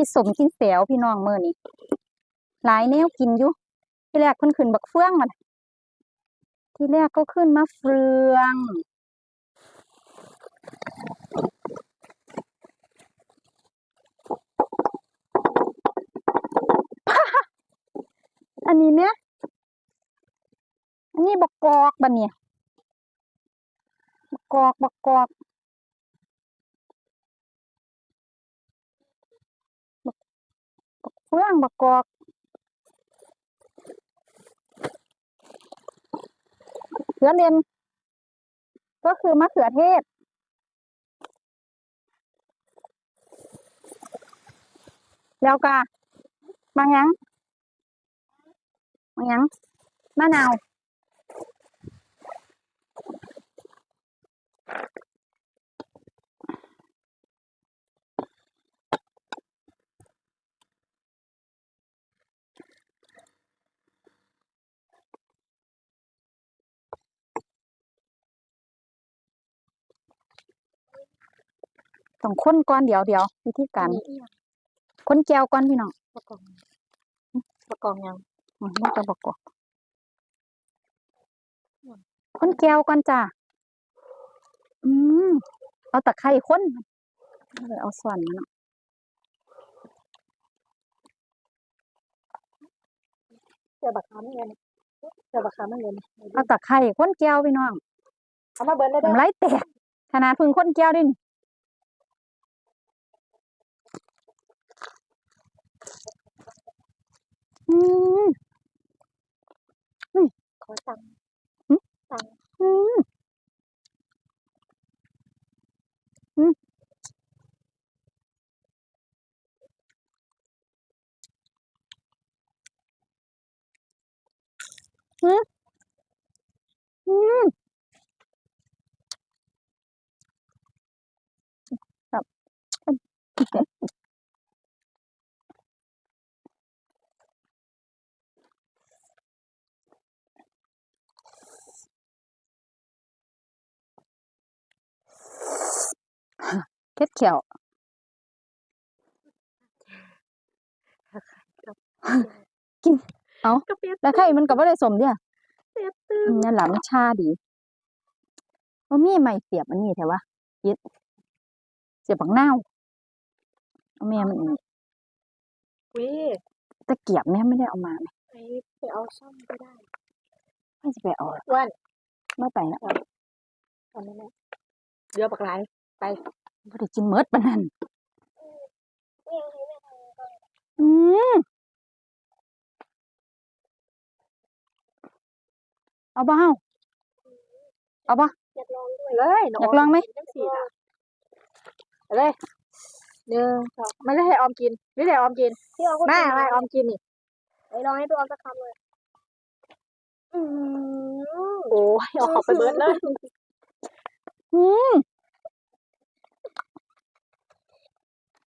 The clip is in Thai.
กินสมกินแสวพี่น้องเมื้อนี้หลายแนวกินอยู่ที่แรกเพิ่นขึ้นบักเฟืองมันที่แรกก็ขึ้นมะเฟืองอันนี้เนี่ยอันนี้บักกอกบัดเนี่ยบักกอกบักกอกบัก เฟืองบักกอกเขือเรียนก็คือมะเขือเทศ แล้วก็มาหยังมาหยังมะนาว ต้องค้นก่อนเดี๋ยวเดี๋ยววิธีการค้นแก้วก่อนพี่น้องประกอบประกอบยังอืมมันจะบอกก่อนค้นแก้วก่อนจ้าอืมเอาตะไคร้ค้นเลยเอาส่วนเนาะเดี๋ยวบักคำเงินเดี๋ยวบักคำเงินเอาตะไคร้ค้นแก้วพี่น้องเอามาเบิร์นได้ด้น้ำลายแตกขนาดเพึ่งค้นแก้วดิ อืมขอตังค์อืมอืมอืมอืมครับ เค็ดเขียวกาแฟแล้วไข่มันก็บ่ได้สมเด้อเสียตื้อืมมนั่นล่ะมันชาดีบ่มีไม้เสียบอันนี้แท้วะยึดเสียบบักนาวเอาแม่มันนี่วิตะเกียบแม่ไม่ได้เอามาแม่ไอ้ไปเอาซ่อมก็ได้ไม่สิไปเอาว่านไม่ไปนะตอนนี้แหละเดี๋ยวบักหลายไป บ่ได้กินเมิดปานนั้นอืมเอาบ่เฮาเอาบ่อยากลองด้วยเลยอยากลองไหมจังสี่น่ะเอาเลยหนึ่งสองไม่ได้ให้ออมกินไม่ได้ให้ออมกินพี่เอาก็แม่กินให้ออมกินนี่ไปลองให้พี่ออมสักคำเลยอืมโอ้ยเอาออกไปเบิร์ดเลยอืม